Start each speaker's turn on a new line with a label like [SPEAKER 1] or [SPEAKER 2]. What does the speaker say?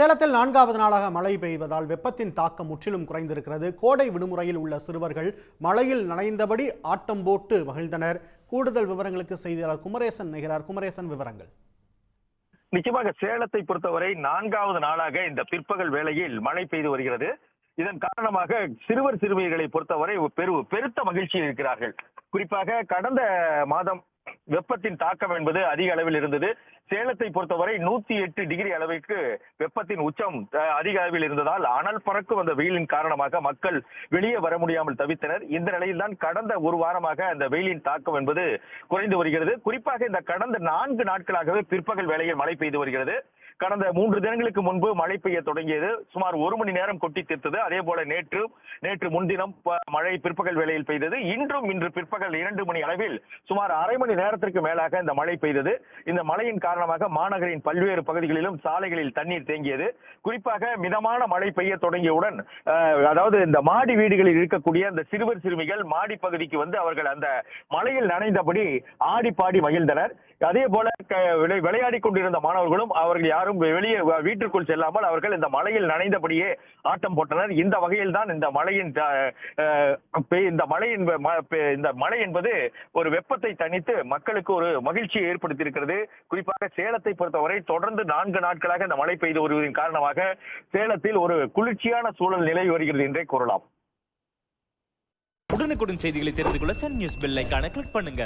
[SPEAKER 1] சேலத்தில் நான்காவது நாளாக மழை பெய்வதால் வெப்பத்தின் தாக்கம் முற்றிலும் குறைந்திருக்கிறது. கோடை விடுமுறையில் உள்ள சிறுவர்கள் மழையில் நனைந்தபடி ஆட்டம் போட்டு மகிழ்ந்தனர். கூடுதல் விவரங்களுக்கு செய்தியாளர் குமரேசன் நிகழார் குமரேசன் விவரங்கள்.
[SPEAKER 2] நிச்சயமாக சேலத்தை பொறுத்தவரை நான்காவது நாளாக இந்த பிற்பகல் வேளையில் மழை பெய்து வருகிறது. இதன் காரணமாக சிறுவர் சிறுமிகளை பொறுத்தவரை பெரு பெருத்த மகிழ்ச்சியில் இருக்கிறார்கள். குறிப்பாக கடந்த மாதம் வெப்பத்தின் தாக்கம் என்பது அதிக அளவில் இருந்தது. சேலத்தை பொறுத்தவரை நூத்தி எட்டு டிகிரி அளவிற்கு வெப்பத்தின் உச்சம் அஹ், அதிக அளவில் இருந்ததால் அனல் பறக்கும் அந்த வெயிலின் காரணமாக மக்கள் வெளியே வர முடியாமல் தவித்தனர். இந்த நிலையில்தான் கடந்த ஒரு வாரமாக அந்த வெயிலின் தாக்கம் என்பது குறைந்து வருகிறது. குறிப்பாக இந்த கடந்த நான்கு நாட்களாகவே பிற்பகல் வேளையில் மழை பெய்து வருகிறது. கடந்த மூன்று தினங்களுக்கு முன்பு மழை பெய்ய தொடங்கியது. சுமார் ஒரு மணி நேரம் கொட்டி தீர்த்தது. அதே போல நேற்று நேற்று முன்தினம் மழை பிற்பகல் வேளையில் பெய்தது. இன்றும் இன்று பிற்பகல் இரண்டு மணி அளவில் சுமார் அரை மணி நேரத்திற்கு மேலாக இந்த மழை பெய்தது. இந்த மழையின் காரணமாக மாநகரின் பல்வேறு பகுதிகளிலும் சாலைகளில் தண்ணீர் தேங்கியது. குறிப்பாக மிதமான மழை பெய்ய தொடங்கியவுடன் அதாவது இந்த மாடி வீடுகளில் இருக்கக்கூடிய அந்த சிறுவர் சிறுமிகள் மாடி பகுதிக்கு வந்து அவர்கள் அந்த மழையில் நனைந்தபடி ஆடி பாடி மகிழ்ந்தனர். அதே போல க- விளை- கொண்டிருந்த மாணவர்களும் அவர்கள் யாரும் யாரும் வெளியே வீட்டிற்குள் செல்லாமல் அவர்கள் இந்த மழையில் நனைந்தபடியே ஆட்டம் போட்டனர். இந்த வகையில் தான் இந்த மழையின் இந்த மழையின் இந்த மழை என்பது ஒரு வெப்பத்தை தணித்து மக்களுக்கு ஒரு மகிழ்ச்சியை ஏற்படுத்தியிருக்கிறது. குறிப்பாக சேலத்தை பொறுத்தவரை தொடர்ந்து நான்கு நாட்களாக இந்த மழை பெய்து வருவதன் காரணமாக சேலத்தில் ஒரு குளிர்ச்சியான சூழல் நிலவி வருகிறது என்றே கூறலாம்.
[SPEAKER 3] உடனுக்குடன் செய்திகளை தெரிந்து கொள்ள சன் நியூஸ் பெல் ஐக்கான கிளிக் பண்ணுங்க.